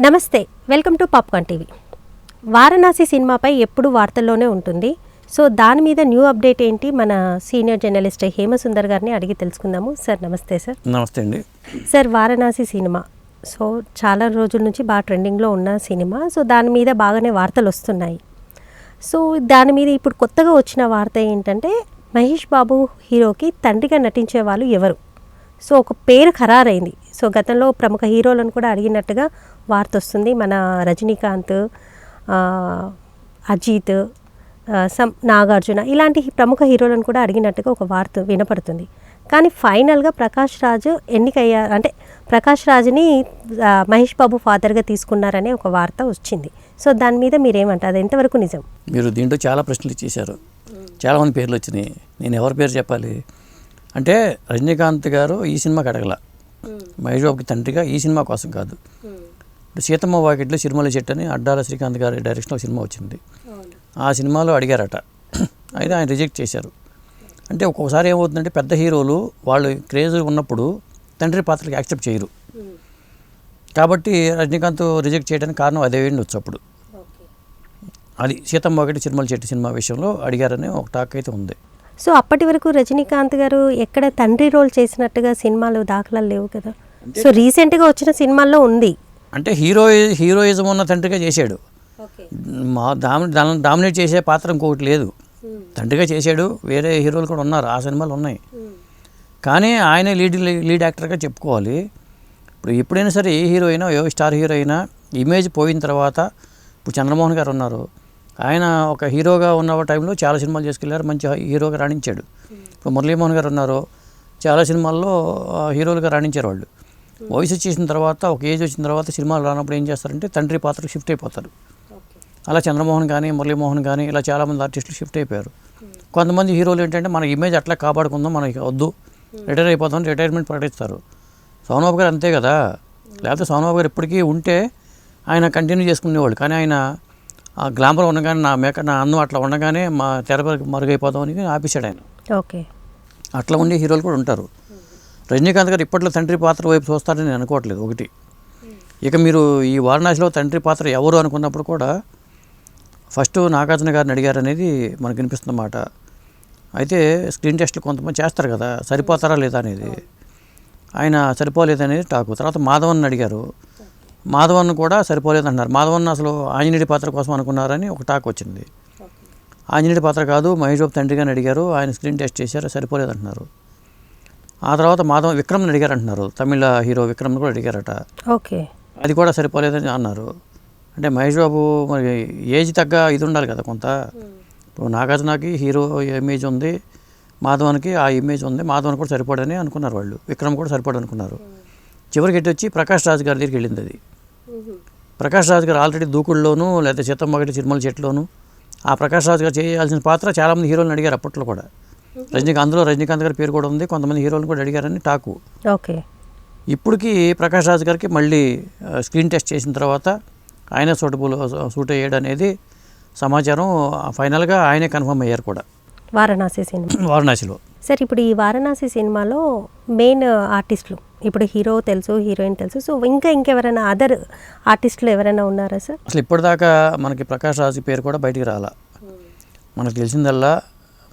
నమస్తే welcome to popcorn TV. Varanasi సినిమాపై ఎప్పుడు వార్తల్లోనే ఉంటుంది. సో దాని మీద న్యూ అప్డేట్ ఏంటి? మన సీనియర్ జర్నలిస్ట్ హేమసుందర్ గారిని అడిగి తెలుసుకుందాము. సార్ నమస్తే సార్. నమస్తే అండి. Sir Varanasi cinema. సో చాలా రోజుల నుంచి బాగా ట్రెండింగ్లో ఉన్న సినిమా. సో దాని మీద బాగానే వార్తలు వస్తున్నాయి. సో దాని మీద ఇప్పుడు కొత్తగా వచ్చిన వార్త ఏంటంటే మహేష్ బాబు హీరోకి తండ్రిగా నటించే వాళ్ళు ఎవరు? సో ఒక పేరు ఖరారైంది. సో గతంలో ప్రముఖ హీరోలను కూడా అడిగినట్టుగా వార్త వస్తుంది మన రజనీకాంత్ ఆ, అజిత్ ఆ, సం నాగార్జున ఇలాంటి ప్రముఖ హీరోలను కూడా అడిగినట్టుగా ఒక వార్త వినపడుతుంది. కానీ ఫైనల్గా ప్రకాష్ రాజు ఎన్నికయ్యారు. అంటే ప్రకాష్ రాజుని మహేష్ బాబు ఫాదర్గా తీసుకున్నారనే ఒక వార్త వచ్చింది. సో దాని మీద మీరేమంటారు? అది ఎంతవరకు నిజం? మీరు దీంట్లో చాలా ప్రశ్నలు ఇచ్చేశారు చాలామంది పేర్లు వచ్చినాయి. నేను ఎవరి పేరు చెప్పాలి? అంటే రజనీకాంత్ గారు ఈ సినిమాకి అడగల. మహేష్ బాబుకి తండ్రిగా ఈ సినిమా కోసం కాదు. ఇప్పుడు సీతమ్మ వాకిట్లో సిరిమల చెట్టు అని అడ్డాల శ్రీకాంత్ గారి డైరెక్షన్లో ఒక సినిమా వచ్చింది. ఆ సినిమాలో అడిగారట. అయితే ఆయన రిజెక్ట్ చేశారు. అంటే ఒక్కొక్కసారి ఏమవుతుందంటే పెద్ద హీరోలు వాళ్ళు క్రేజ్ ఉన్నప్పుడు తండ్రి పాత్రకి యాక్సెప్ట్ చేయరు. కాబట్టి రజనీకాంత్ రిజెక్ట్ చేయడానికి కారణం అదే ఉండొచ్చు అప్పుడు అది సీతమ్మ ఒకటి సినిమాల చెట్టు సినిమా విషయంలో అడిగారని ఒక టాక్ అయితే ఉంది. సో అప్పటి వరకు రజనీకాంత్ గారు ఎక్కడ తండ్రి రోల్ చేసినట్టుగా సినిమాలు దాఖలాలు లేవు కదా. సో రీసెంట్గా వచ్చిన సినిమాల్లో ఉంది. అంటే హీరో హీరోయిజం ఉన్న తండ్రిగా చేశాడు. మా డామి దాని డామినేట్ చేసే పాత్ర ఇంకొకటి లేదు. తండ్రిగా చేశాడు వేరే హీరోలు కూడా ఉన్నారు ఆ సినిమాలు ఉన్నాయి. కానీ ఆయన లీడ్ లీడ్ యాక్టర్గా చెప్పుకోవాలి. ఇప్పుడు ఎప్పుడైనా సరే ఏ హీరో అయినా ఏ స్టార్ హీరో అయినా ఇమేజ్ పోయిన తర్వాత ఇప్పుడు చంద్రమోహన్ గారు ఉన్నారు. ఆయన ఒక హీరోగా ఉన్న టైంలో చాలా సినిమాలు చేసుకెళ్ళారు మంచి హీరోగా రాణించాడు. ఇప్పుడు మురళీమోహన్ గారు ఉన్నారు. చాలా సినిమాల్లో హీరోలుగా రాణించారు వాళ్ళు వయసు వచ్చేసిన తర్వాత ఒక ఏజ్ వచ్చిన తర్వాత సినిమాలు రానప్పుడు ఏం చేస్తారంటే తండ్రి పాత్రకు షిఫ్ట్ అయిపోతారు. అలా చంద్రమోహన్ కానీ మురళీమోహన్ కానీ ఇలా చాలామంది ఆర్టిస్టులు షిఫ్ట్ అయిపోయారు. కొంతమంది హీరోలు ఏంటంటే మన ఇమేజ్ అట్లా కాపాడుకుందాం మనకి వద్దు రిటైర్ అయిపోతాం రిటైర్మెంట్ ప్రకటిస్తారు. సోనబాబు గారు అంతే కదా. లేకపోతే సోనబాబు గారు ఇప్పటికీ ఉంటే ఆయన కంటిన్యూ చేసుకునేవాళ్ళు. కానీ ఆయన ఆ గ్లామర్ ఉండగానే నా మేక నా అందం అట్లా ఉండగానే మా తెర మరుగైపోదాం అని ఆపేశాడు ఆయన. ఓకే. అట్లా ఉండే హీరోలు కూడా ఉంటారు. రజనీకాంత్ గారు ఇప్పట్లో తండ్రి పాత్ర వైపు చూస్తారని నేను అనుకోవట్లేదు. ఒకటి. ఇక మీరు ఈ వారణాసిలో తండ్రి పాత్ర ఎవరు అనుకున్నప్పుడు కూడా ఫస్ట్ నాగార్జున గారిని అడిగారు అనేది మనకు వినిపిస్తున్న మాట. అయితే స్క్రీన్ టెస్ట్లు కొంతమంది చేస్తారు కదా సరిపోతారా లేదా అనేది. ఆయన సరిపోలేదు అనేది టాకు. తర్వాత మాధవన్ అడిగారు. మాధవన్ కూడా సరిపోలేదు అంటున్నారు మాధవన్ అసలు ఆంజనేయుడి పాత్ర కోసం అనుకున్నారని ఒక టాక్ వచ్చింది. ఆంజనేయుడి పాత్ర కాదు మహేష్ బాబు తండ్రిగాని అడిగారు. ఆయన స్క్రీన్ టెస్ట్ చేశారు సరిపోలేదు అంటున్నారు ఆ తర్వాత మాధవ విక్రమ్ని అడిగారు అంటున్నారు తమిళ హీరో విక్రమ్ని కూడా అడిగారట. ఓకే. అది కూడా సరిపోలేదని అన్నారు. అంటే మహేష్ బాబు మరి ఏజ్ తగ్గ ఇది ఉండాలి కదా కొంత. ఇప్పుడు నాగార్జునకి హీరో ఇమేజ్ ఉంది మాధవన్కి ఆ ఇమేజ్ ఉంది మాధవన్ కూడా సరిపడని అనుకున్నారు వాళ్ళు. విక్రమ్ కూడా సరిపడు అనుకున్నారు. చివరికి ఎట్టి వచ్చి ప్రకాష్ రాజ్ గారి దగ్గరికి వెళ్ళింది అది. ప్రకాష్ రాజ్ గారు ఆల్రెడీ దూకుడులోను లేదా ఒకటి చిరుమల చెట్టులోను ఆ ప్రకాష్ రాజ్ గారు చేయాల్సిన పాత్ర చాలామంది హీరోలను అడిగారు అప్పట్లో కూడా. రజనీకాంత్ అందులో రజనీకాంత్ గారి పేరు కూడా ఉంది. కొంతమంది హీరోలను కూడా అడిగారని టాకు. ఓకే. ఇప్పటికి ప్రకాష్ రాజ్ గారికి మళ్ళీ స్క్రీన్ టెస్ట్ చేసిన తర్వాత ఆయనే సూటబుల్ సూట్ అయ్యాడు అనేది సమాచారం ఫైనల్గా ఆయనే కన్ఫర్మ్ అయ్యారు కూడా. వారణాసి సినిమా. వారణాసిలో. సార్ ఇప్పుడు ఈ వారణాసి సినిమాలో మెయిన్ ఆర్టిస్టులు ఇప్పుడు హీరో తెలుసు హీరోయిన్ తెలుసు సో ఇంకా ఇంకెవరైనా అదర్ ఆర్టిస్టులు ఎవరైనా ఉన్నారా సార్? అసలు ఇప్పటిదాకా మనకి ప్రకాష్ రాజ్ పేరు కూడా బయటికి రాలా. మనకు తెలిసిందల్లా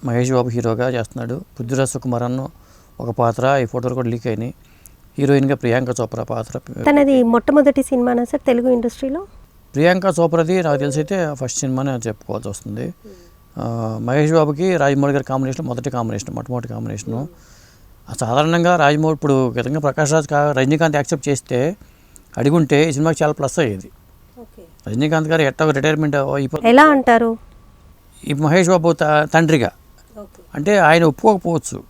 మహేష్ బాబు హీరోగా చేస్తున్నాడు. పృథ్వీరాజ్ సుకుమార్ అన్న ఒక పాత్ర ఈ ఫోటోలు కూడా లీక్ అయినాయి. హీరోయిన్గా ప్రియాంక చోప్రా పాత్ర తనది మొట్టమొదటి సినిమానా సార్ తెలుగు ఇండస్ట్రీలో? ప్రియాంక చోప్రాది నాకు తెలిసి అయితే ఫస్ట్ సినిమానే చెప్పుకోవాల్సి వస్తుంది. మహేష్ బాబుకి రాజమౌళి గారి కాంబినేషన్ మొదటి కాంబినేషన్ మొట్టమొదటి కాంబినేషను. సాధారణంగా రాజమౌళి ఇప్పుడు విధంగా ప్రకాష్ రాజ్ కా రజనీకాంత్ యాక్సెప్ట్ చేస్తే అడిగుంటే ఈ సినిమాకి చాలా ప్లస్ అయ్యేది. రజనీకాంత్ గారు ఎట్టా రిటైర్మెంట్ ఎలా అంటారు? ఈ మహేష్ బాబు తండ్రిగా. అంటే ఆయన ఒప్పుకోకపోవచ్చు.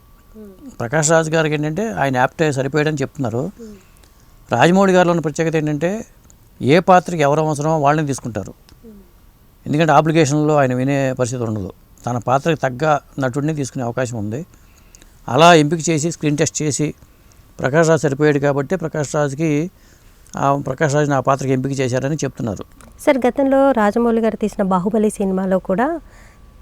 ప్రకాష్ రాజ్ గారికి ఏంటంటే ఆయన యాప్టే సరిపోయాడని చెప్తున్నారు. రాజమౌళి గారిలో ఉన్న ప్రత్యేకత ఏంటంటే ఏ పాత్రకి ఎవరు అవసరమో వాళ్ళని తీసుకుంటారు. ఎందుకంటే ఆబ్లిగేషన్లో ఆయన వినే పరిస్థితి ఉండదు. తన పాత్రకి తగ్గ నటుడిని తీసుకునే అవకాశం ఉంది. అలా ఎంపిక చేసి స్క్రీన్ టెస్ట్ చేసి ప్రకాష్ రాజ్ సరిపోయాడు కాబట్టి ప్రకాష్ రాజ్కి ఆ ప్రకాష్ రాజ్ని ఆ పాత్రకి ఎంపిక చేశారని చెప్తున్నారు. సార్ గతంలో రాజమౌళి గారు తీసిన బాహుబలి సినిమాలో కూడా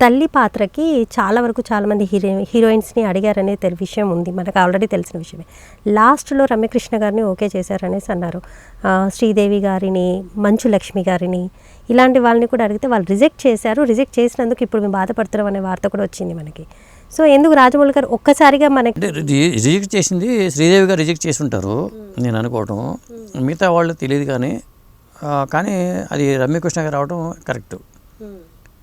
తల్లి పాత్రకి చాలా వరకు చాలామంది హీరో హీరోయిన్స్ని అడిగారనే తెలి విషయం ఉంది. మనకు ఆల్రెడీ తెలిసిన విషయమే. లాస్ట్లో రమ్యకృష్ణ గారిని ఓకే చేశారనేసి అన్నారు. శ్రీదేవి గారిని మంచు లక్ష్మి గారిని ఇలాంటి వాళ్ళని కూడా అడిగితే వాళ్ళు రిజెక్ట్ చేశారు. రిజెక్ట్ చేసినందుకు ఇప్పుడు మేము బాధపడుతున్నాం అనే వార్త కూడా వచ్చింది మనకి. సో ఎందుకు రాజమౌళి గారు ఒక్కసారిగా మనకి రిజెక్ట్ చేసింది శ్రీదేవి గారు రిజెక్ట్ చేసి ఉంటారు నేను అనుకోవటం. మిగతా వాళ్ళు తెలియదు కానీ కానీ అది రమ్యకృష్ణ గారు రావడం కరెక్ట్.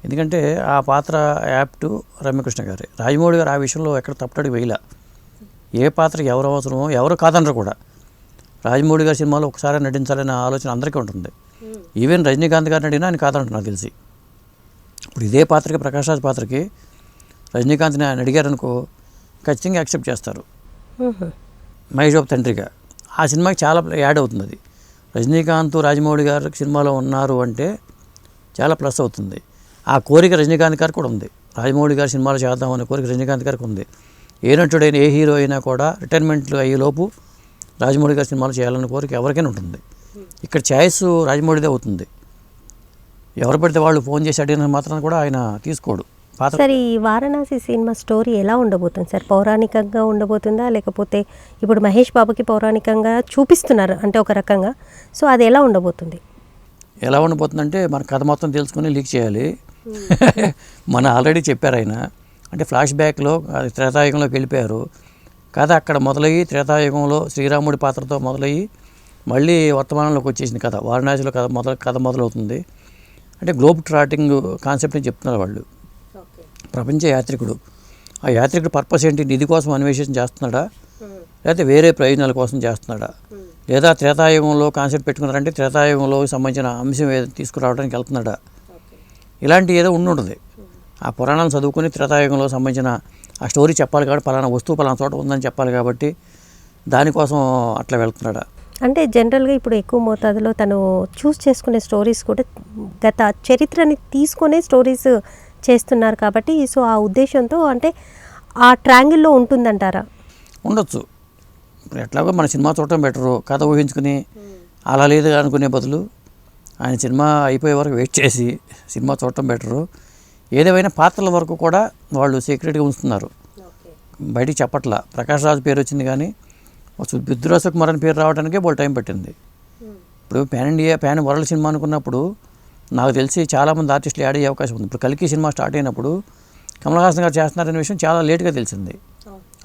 ఎందుకంటే ఆ పాత్ర యాప్ట్ రమ్యకృష్ణ గారి. రాజమౌళి గారు ఆ విషయంలో ఎక్కడ తప్పటడి వేయలే. ఏ పాత్రకి ఎవరు అవసరమో ఎవరు కాదనరు కూడా. రాజమౌళి గారి సినిమాలో ఒకసారి నటించాలనే ఆలోచన అందరికీ ఉంటుంది. ఈవెన్ రజనీకాంత్ గారిని అడిగినా ఆయన కాదంటారు నాకు తెలిసి. ఇప్పుడు ఇదే పాత్రకి ప్రకాష్ రాజ్ పాత్రకి రజనీకాంత్ని ఆయన అడిగారనుకో ఖచ్చితంగా యాక్సెప్ట్ చేస్తారు. మహేష్ బాబు తండ్రిగా. ఆ సినిమాకి చాలా యాడ్ అవుతుంది. అది రజనీకాంత్ రాజమౌళి గారు సినిమాలో ఉన్నారు అంటే చాలా ప్లస్ అవుతుంది. ఆ కోరిక రజనీకాంత్ గారికి కూడా ఉంది. రాజమౌళి గారి సినిమాలు చేద్దామనే కోరిక రజనీకాంత్ గారికి ఉంది. ఏ నటుడైనా ఏ హీరో అయినా కూడా రిటైర్మెంట్ అయ్యేలోపు రాజమౌళి గారి సినిమాలు చేయాలన్న కోరిక ఎవరికైనా ఉంటుంది. ఇక్కడ ఛాయిస్ రాజమౌళిదే అవుతుంది. ఎవరు పడితే వాళ్ళు ఫోన్ చేసి అడిగిన మాత్రం కూడా ఆయన తీసుకోడు. సార్ ఈ వారణాసి సినిమా స్టోరీ ఎలా ఉండబోతుంది సార్? పౌరాణికంగా ఉండబోతుందా? లేకపోతే ఇప్పుడు మహేష్ బాబుకి పౌరాణికంగా చూపిస్తున్నారు అంటే ఒక రకంగా. సో అది ఎలా ఉండబోతుంది? ఎలా ఉండిపోతుందంటే మన కథ మొత్తం తెలుసుకుని లీక్ చేయాలి. మన ఆల్రెడీ చెప్పారు ఆయన. అంటే ఫ్లాష్ బ్యాక్లో త్రేతాయుగంలోకి వెళ్ళిపోయారు. కథ అక్కడ మొదలయ్యి త్రేతాయుగంలో శ్రీరాముడి పాత్రతో మొదలయ్యి మళ్ళీ వర్తమానంలోకి వచ్చేసింది కథ. వారణాసిలో కథ మొదల కథ మొదలవుతుంది. అంటే గ్లోబ్ ట్రాటింగ్ కాన్సెప్ట్ని చెప్తున్నారు వాళ్ళు. ప్రపంచ యాత్రికుడు. ఆ యాత్రికుడు పర్పస్ ఏంటి? నిధి కోసం అన్వేషణ చేస్తున్నాడా? లేకపోతే వేరే ప్రయోజనాల కోసం చేస్తున్నాడా? లేదా త్రేతాయుగంలో కాన్సెప్ట్ పెట్టుకున్నారంటే త్రేతాయుగంలో సంబంధించిన అంశం తీసుకురావడానికి వెళ్తున్నాడా? ఇలాంటి ఏదో ఉండి ఉంటుంది ఆ పురాణాలు చదువుకుని త్రేతాయుగంలో సంబంధించిన ఆ స్టోరీ చెప్పాలి కాబట్టి పలానా వస్తువు పలానా చోట ఉందని చెప్పాలి కాబట్టి దానికోసం అట్లా వెళ్తున్నాడా. అంటే జనరల్గా ఇప్పుడు ఎక్కువ మోతాదులో తను చూస్ చేసుకునే స్టోరీస్ కూడా గత చరిత్రని తీసుకునే స్టోరీస్ చేస్తున్నారు కాబట్టి సో ఆ ఉద్దేశంతో అంటే ఆ ట్రాంగిల్లో ఉంటుందంటారా? ఉండొచ్చు. ఎట్లాగో మన సినిమా చూడటం బెటరు. కథ ఊహించుకుని అలా లేదు అనుకునే బదులు ఆయన సినిమా అయిపోయే వరకు వెయిట్ చేసి సినిమా చూడటం బెటరు. ఏదేమైనా పాత్రల వరకు కూడా వాళ్ళు సీక్రెట్గా ఉంచుతున్నారు. బయటికి చెప్పట్లా. ప్రకాష్ రాజు పేరు వచ్చింది కానీ బుద్ధిరాజ కుమార్ అని పేరు రావడానికే వాళ్ళు టైం పట్టింది. ఇప్పుడు పాన్ ఇండియా పాన్ వరల్డ్ సినిమా అనుకున్నప్పుడు నాకు తెలిసి చాలామంది ఆర్టిస్టులు యాడ్ అయ్యే అవకాశం ఉంది. ఇప్పుడు కలికి సినిమా స్టార్ట్ అయినప్పుడు కమల్ హాసన్ గారు చేస్తున్నారనే విషయం చాలా లేట్గా తెలిసింది.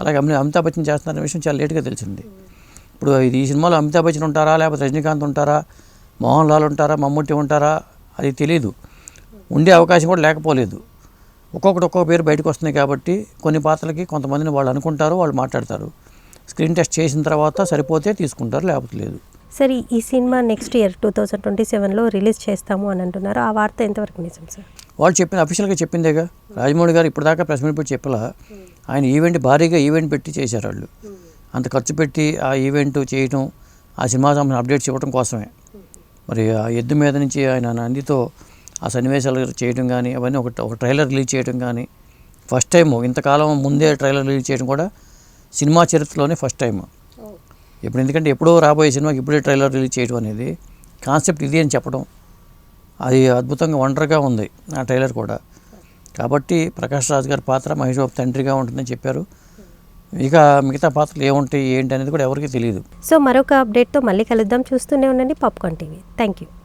అలాగే అమి- అమితాబ్ బచ్చన్ చేస్తున్నారనే విషయం చాలా లేట్గా తెలిసింది. ఇప్పుడు ఇది ఈ సినిమాలో అమితాబ్ బచ్చన్ ఉంటారా? లేకపోతే రజనీకాంత్ ఉంటారా? మోహన్ లాల్ ఉంటారా మమ్ముట్టి ఉంటారా అది తెలియదు ఉండే అవకాశం కూడా లేకపోలేదు. ఒక్కొక్కటి ఒక్కొక్క పేరు బయటకు వస్తున్నాయి కాబట్టి కొన్ని పాత్రలకి కొంతమందిని వాళ్ళు అనుకుంటారు వాళ్ళు మాట్లాడతారు. స్క్రీన్ టెస్ట్ చేసిన తర్వాత సరిపోతే తీసుకుంటారు లేకపోతే లేదు. సరే ఈ cinema next year two thousand twenty సెవెన్లో రిలీజ్ చేస్తాము అని అంటున్నారు. ఆ వార్త ఎంతవరకు నిజం సార్? వాళ్ళు చెప్పిన అఫీషియల్గా చెప్పిందేగా? రాజమౌళి గారు ఇప్పటిదాకా ప్రెస్ మీట్ పెట్టి చెప్పలా. ఆయన ఈవెంట్ భారీగా ఈవెంట్ పెట్టి చేశారు వాళ్ళు. అంత ఖర్చు పెట్టి ఆ ఈవెంట్ చేయటం ఆ సినిమా సంబంధించిన అప్డేట్స్ ఇవ్వడం కోసమే. మరి ఆ ఎద్దు మీద నుంచి ఆయన నందితో ఆ సన్నివేశాలు చేయడం కానీ అవన్నీ ఒక ఒక ట్రైలర్ రిలీజ్ చేయడం కానీ ఫస్ట్ టైం ఇంతకాలం ముందే ట్రైలర్ రిలీజ్ చేయడం కూడా సినిమా చరిత్రలోనే ఫస్ట్ టైం ఇప్పుడు ఎందుకంటే ఎప్పుడో రాబోయే సినిమాకి ఇప్పుడే ట్రైలర్ రిలీజ్ చేయడం అనేది కాన్సెప్ట్ ఇది అని చెప్పడం అది అద్భుతంగా వండర్గా ఉంది ఆ ట్రైలర్ కూడా. కాబట్టి ప్రకాష్ రాజ్ గారి పాత్ర మహేష్ బాబు తండ్రిగా ఉంటుందని చెప్పారు. ఇక మిగతా పాత్రలు ఏముంటాయి ఏంటి అనేది కూడా ఎవరికీ తెలియదు సో మరొక అప్డేట్తో మళ్ళీ కలుద్దాం. చూస్తూనే ఉండండి. Popcorn TV thank you